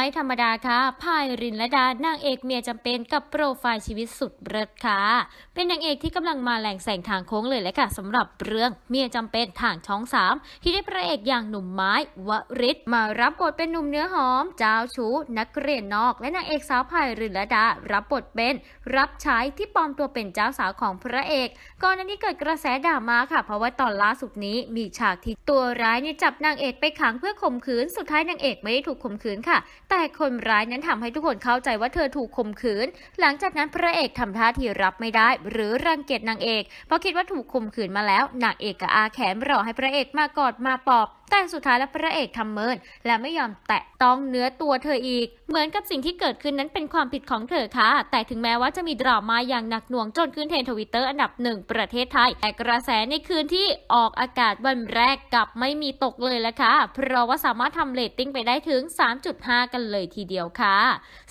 ไม่ธรรมดาค่ะพายรินและดานางเอกเมียจำเป็นกับโปรไฟล์ชีวิตสุดเลิศค่ะ เป็นนางเอกที่กำลังมาแหล่งแสงทางโค้งเลยแหละค่ะสำหรับเรื่องเมียจำเป็นทางช่องสามที่ได้พระเอกอย่างหนุ่มไม้วริศมารับบทเป็นหนุ่มเนื้อหอม เจ้าชู้นักเรียนนอก และนางเอกสาวพายรินและดา รับบทเป็น รับใช้ที่ปลอมตัวเป็นเจ้าสาวของพระเอกก่อนหน้านี้เกิดกระแสดรามาค่ะ เพราะว่าตอนล่าสุดนี้มีฉากที่ตัวร้ายเนี่ยจับนางเอกไปขังเพื่อข่มขืนสุดท้ายนางเอกไม่ได้ถูกข่มขืนค่ะแต่คนร้ายนั้นทำให้ทุกคนเข้าใจว่าเธอถูกข่มขืน หลังจากนั้นพระเอกทำท่าที่รับไม่ได้ หรือรังเกียจนางเอก เพราะคิดว่าถูกข่มขืนมาแล้วนางเอกกับอาแขนรอให้พระเอกมากอดมาปอบ แต่สุดท้ายแล้วพระเอกทำเมิน และไม่ยอมแตะต้องเนื้อตัวเธออีก เหมือนกับสิ่งที่เกิดขึ้นนั้นเป็นความผิดของเธอค่ะ แต่ถึงแม้ว่าจะมีดราม่าอย่างหนักหน่วงจนขึ้นเทรนด์ทวิตเตอร์อันดับหนึ่งประเทศไทย แต่กระแสในคืนที่ออกอากาศวันแรกกลับไม่มีตกเลยละค่ะ เพราะว่าสามารถทำเรตติ้งไปได้ถึง 3.5 กันเลยทีเดียวค่ะ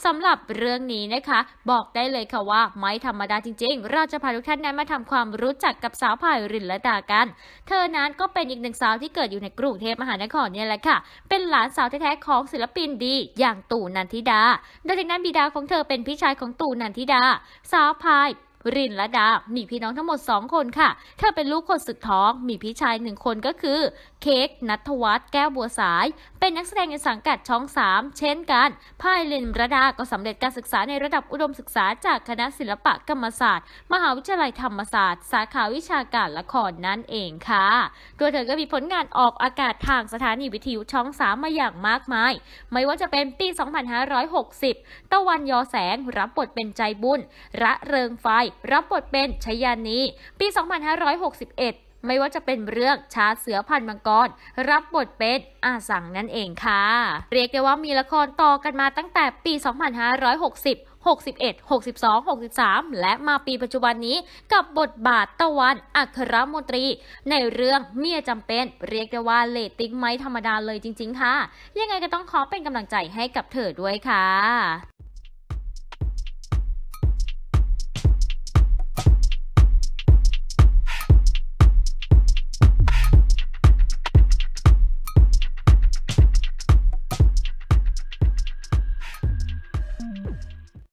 สำหรับเรื่องนี้นะคะ บอกได้เลยค่ะว่าไม่ธรรมดาจริง ๆ เราจะพาทุกท่านนั้นมาทำความรู้จักกับสาวพายรินละดากัน เธอนั้นก็เป็นอีกหนึ่งสาวที่เกิดอยู่ในกรุงเทพมหานครเนี่ยแหละค่ะ เป็นหลานสาวแท้ๆของศิลปินดี อย่างตู่นันทิดา โดยจากนั้นบิดาของเธอเป็นพี่ชายของตู่นันทิดา สาวพาย รินละดา มีพี่น้องทั้งหมด 2 คนค่ะ เธอเป็นลูกคนสุดท้อง มีพี่ชายหนึ่งคนก็คือ เค้กนัทวัฒน์แก้วบัวสาย เป็นนักแสดงในสังกัดช่อง 3 เช่นกันพายรินระดา ก็สำเร็จการศึกษาในระดับอุดมศึกษาจากคณะศิลปกรรมศาสตร์ มหาวิทยาลัยธรรมศาสตร์ สาขาวิชาการละครนั่นเองค่ะตัวเธอก็มีผลงานออกอากาศทางสถานีวิทยุช่อง 3 มาอย่างมากมาย ไม่ว่าจะเป็นปี 2560 ตะวันยอแสง รับบทเป็นใจบุญ ระเริงไฟรับบทเป็นชยานีปี 2561ไม่ว่าจะเป็นเรื่องชาเสือพันธุ์มังกร รับบทเป็นอาสังนั่นเองค่ะ เรียกได้ว่ามีละครต่อกันมาตั้งแต่ปี 2560 61 62 63 และมาปีปัจจุบันนี้กับบทบาทตะวัน อัครมนตรี ในเรื่องเมียจำเป็น เรียกได้ว่าเลตติ้งไม่ธรรมดาเลยจริง ๆ ค่ะ ยังไงก็ต้องขอเป็นกำลังใจให้กับเธอด้วยค่ะ